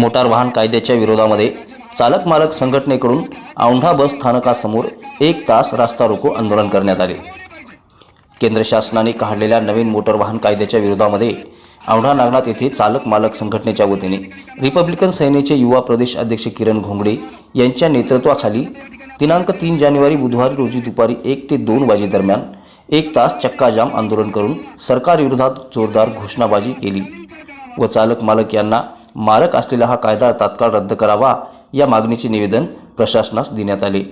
Motor वाहन कायद्याच्या विरोधामध्ये चालक मालक संघटनेकडून औंढा बस स्थानकासमोर एक तास रास्ता रोको आंदोलन करण्यात आले. केंद्र शासनाने काढलेल्या नवीन मोटर वाहन कायद्याच्या विरोधामध्ये औंढा नागनाथ येथे चालक मालक संघटनेच्या वतीने रिपब्लिकन सेनेचे युवा प्रदेश अध्यक्ष किरण घोंगडे यांच्या नेतृत्वाखाली दिनांक तीन जानेवारी बुधवारी रोजी दुपारी एक ते दोन वाजेदरम्यान एक तास चक्काजाम आंदोलन करून सरकारविरोधात जोरदार घोषणाबाजी केली व चालक मालक यांना मारक असलेला हा कायदा तात्काळ रद्द करावा या मागणीचे निवेदन प्रशासनास देण्यात आले.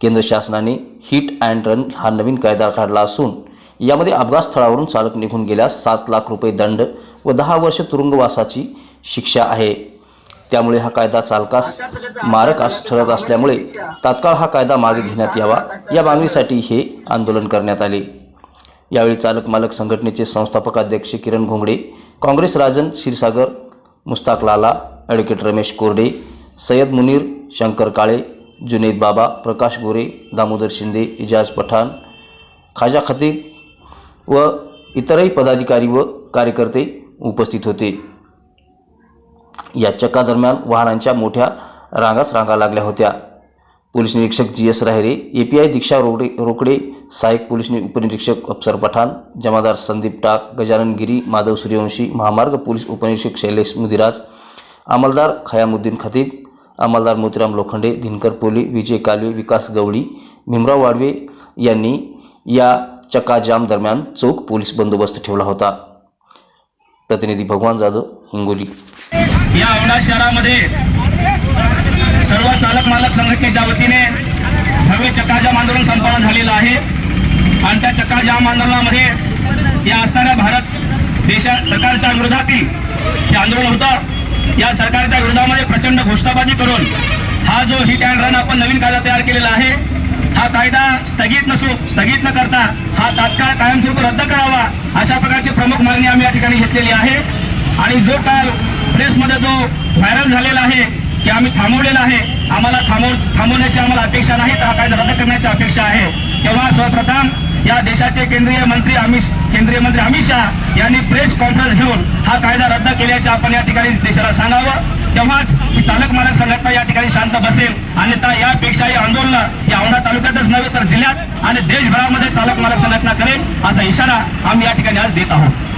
केंद्र शासनाने हिट अँड रन हा नवीन कायदा काढला असून यामध्ये अपघात स्थळावरून चालक निघून गेल्यास सात लाख रुपये दंड व दहा वर्ष तुरुंगवासाची शिक्षा आहे. त्यामुळे हा कायदा चालकास मारक ठरत असल्यामुळे तात्काळ हा कायदा मागे घेण्यात यावा या मागणीसाठी हे आंदोलन करण्यात आले. यावेळी चालक मालक संघटनेचे संस्थापक अध्यक्ष किरण घोंगडे काँग्रेस राजन क्षीरसागर मुस्ताक लाला ॲडव्होकेट रमेश कोरडे सय्यद मुनीर शंकर काळे जुनेद बाबा प्रकाश गोरे दामोदर शिंदे इजाज पठाण खाजा खतीब व इतरही पदाधिकारी व कार्यकर्ते उपस्थित होते. या चक्कादरम्यान वाहनांच्या मोठ्या रांगाच रांगा लागल्या होत्या. पोलीस निरीक्षक G S Rahire A P I Diksha Rokade Rokade सहाय्यक पोलीस उपनिरीक्षक अफसर पठाण जमादार संदीप टाक गजानन गिरी माधव सूर्यवंशी महामार्ग पोलीस उपनिरीक्षक शैलेश मुदिराज अंमलदार खयामुद्दीन खतीब अंमलदार मोतीराम लोखंडे दिनकर पोली विजय कालवे विकास गवळी भीमराव वाडवे यांनी या चक्काजाम दरम्यान चोख पोलीस बंदोबस्त ठेवला होता. प्रतिनिधी भगवान जाधव हिंगोली. या औंढा शहरामध्ये सर्व चालक मालक संघटनेच्या वतीने भव्य चक्काजाम आंदोलन संपन्न झालेलं आहे. आणि त्या चक्काजाम आंदोलनामध्ये या असणाऱ्या भारत देशा सरकारच्या विरोधातील हे आंदोलन होतं. या सरकारच्या विरोधामध्ये प्रचंड घोषणाबाजी करून हा जो हिट अँड रन आपण नवीन कायदा तयार केलेला आहे हा कायदा स्थगित नसू स्थगित न करता हा तात्काळ कायमस्वरूपी रद्द करावा अशा प्रकारची प्रमुख मागणी आम्ही या ठिकाणी घेतलेली आहे. आणि जो काल प्रेसमध्ये जो व्हायरल झालेला आहे ते आम्ही थांबवलेलं आहे आम्हाला थांबव थांबवण्याची आम्हाला अपेक्षा नाही तर हा कायदा रद्द करण्याची अपेक्षा आहे. तेव्हा सर्वप्रथम या देशाचे केंद्रीय मंत्री अमित केंद्रीय मंत्री अमित शहा यांनी प्रेस कॉन्फरन्स घेऊन हा कायदा रद्द केल्याचे आपण या ठिकाणी देशाला सांगावं. तेव्हाच ही चालक मालक संघटना या ठिकाणी शांत बसेल. आणि त्या यापेक्षा ही आंदोलन या औंढा तालुक्यातच नव्हे तर जिल्ह्यात आणि देशभरामध्ये चालक मालक संघटना करेल असा इशारा आम्ही या ठिकाणी आज देत आहोत.